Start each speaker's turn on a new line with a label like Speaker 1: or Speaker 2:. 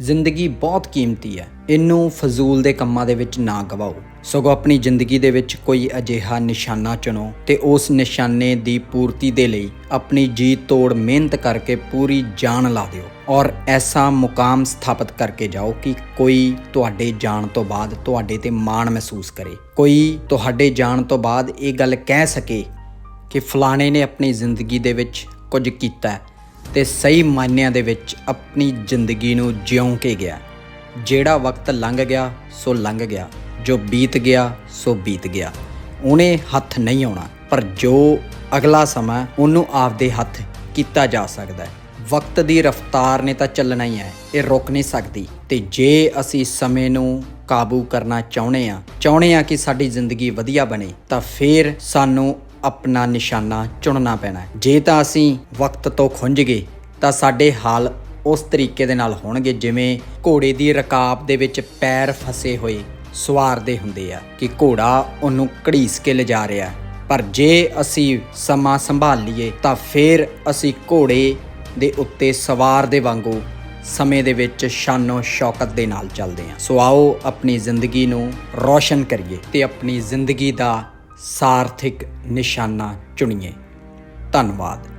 Speaker 1: ਜ਼ਿੰਦਗੀ ਬਹੁਤ ਕੀਮਤੀ ਹੈ। ਇਹਨੂੰ ਫਜ਼ੂਲ ਦੇ ਕੰਮਾਂ ਦੇ ਵਿੱਚ ਨਾ ਗਵਾਓ। ਸਗੋਂ ਆਪਣੀ ਜ਼ਿੰਦਗੀ ਦੇ ਵਿੱਚ ਕੋਈ ਅਜਿਹਾ ਨਿਸ਼ਾਨਾ ਚੁਣੋ ਤੇ ਉਸ ਨਿਸ਼ਾਨੇ ਦੀ ਪੂਰਤੀ ਦੇ ਲਈ ਆਪਣੀ ਜੀ ਤੋੜ ਮਿਹਨਤ ਕਰਕੇ ਪੂਰੀ ਜਾਨ ਲਾ ਦਿਓ ਔਰ ਐਸਾ ਮੁਕਾਮ ਸਥਾਪਿਤ ਕਰਕੇ ਜਾਓ ਕਿ ਕੋਈ ਤੁਹਾਡੇ ਜਾਣ ਤੋਂ ਬਾਅਦ ਤੁਹਾਡੇ ਤੇ ਮਾਣ ਮਹਿਸੂਸ ਕਰੇ। ਕੋਈ ਤੁਹਾਡੇ ਜਾਣ ਤੋਂ ਬਾਅਦ ਇਹ ਗੱਲ ਕਹਿ ਸਕੇ ਕਿ ਫਲਾਣੇ ਨੇ ਆਪਣੀ ਜ਼ਿੰਦਗੀ ਦੇ ਵਿੱਚ ਕੁਝ ਕੀਤਾ ਤੇ ਸਹੀ ਮਾਇਨਿਆਂ ਦੇ ਵਿੱਚ ਆਪਣੀ ਜ਼ਿੰਦਗੀ ਨੂੰ ਜਿਉਂ ਕੇ ਗਿਆ। ਜਿਹੜਾ ਵਕਤ ਲੰਘ ਗਿਆ, ਸੋ ਲੰਘ ਗਿਆ। ਜੋ ਬੀਤ ਗਿਆ, ਸੋ ਬੀਤ ਗਿਆ। ਉਹਨੇ ਹੱਥ ਨਹੀਂ ਆਉਣਾ, ਪਰ ਜੋ ਅਗਲਾ ਸਮਾਂ, ਉਹਨੂੰ ਆਪਦੇ ਹੱਥ ਕੀਤਾ ਜਾ ਸਕਦਾ ਹੈ। ਵਕਤ ਦੀ ਰਫ਼ਤਾਰ ਨੇ ਤਾਂ ਚੱਲਣਾ ਹੀ ਹੈ, ਇਹ ਰੁਕ ਨਹੀਂ ਸਕਦੀ। ਤੇ ਜੇ ਅਸੀਂ ਸਮੇਂ ਨੂੰ ਕਾਬੂ ਕਰਨਾ ਚਾਹੁੰਦੇ ਆ ਚਾਹੁੰਦੇ ਆ ਕਿ ਸਾਡੀ ਜ਼ਿੰਦਗੀ ਵਧੀਆ ਬਣੇ, ਤਾਂ ਫੇਰ ਸਾਨੂੰ ਆਪਣਾ ਨਿਸ਼ਾਨਾ ਚੁਣਨਾ ਪੈਣਾ ਹੈ। ਜੇ ਤਾਂ ਅਸੀਂ ਵਕਤ ਤੋਂ ਖੁੰਝ ਗਏ, ਤਾਂ ਸਾਡੇ ਹਾਲ ਉਸ ਤਰੀਕੇ ਦੇ ਨਾਲ ਹੋਣਗੇ, ਜਿਵੇਂ ਘੋੜੇ ਦੀ ਰਕਾਬ ਦੇ ਵਿੱਚ ਪੈਰ ਫਸੇ ਹੋਏ ਸਵਾਰ ਦੇ ਹੁੰਦੇ ਆ ਕਿ ਘੋੜਾ ਉਹਨੂੰ ਘੜੀਸ ਕੇ ਲਿਜਾ ਰਿਹਾ ਪਰ ਜੇ ਅਸੀਂ ਸਮਾਂ ਸੰਭਾਲ ਲਈਏ, ਤਾਂ ਫਿਰ ਅਸੀਂ ਘੋੜੇ ਦੇ ਉੱਤੇ ਸਵਾਰ ਦੇ ਵਾਂਗੂ ਸਮੇਂ ਦੇ ਵਿੱਚ ਸ਼ਾਨੋ ਸ਼ੌਕਤ ਦੇ ਨਾਲ ਚੱਲਦੇ ਹਾਂ ਸੋ ਆਓ ਆਪਣੀ ਜ਼ਿੰਦਗੀ ਨੂੰ ਰੌਸ਼ਨ ਕਰੀਏ ਤੇ ਆਪਣੀ ਜ਼ਿੰਦਗੀ ਦਾ ਸਾਰਥਿਕ ਨਿਸ਼ਾਨਾ ਚੁਣੀਏ। ਧੰਨਵਾਦ।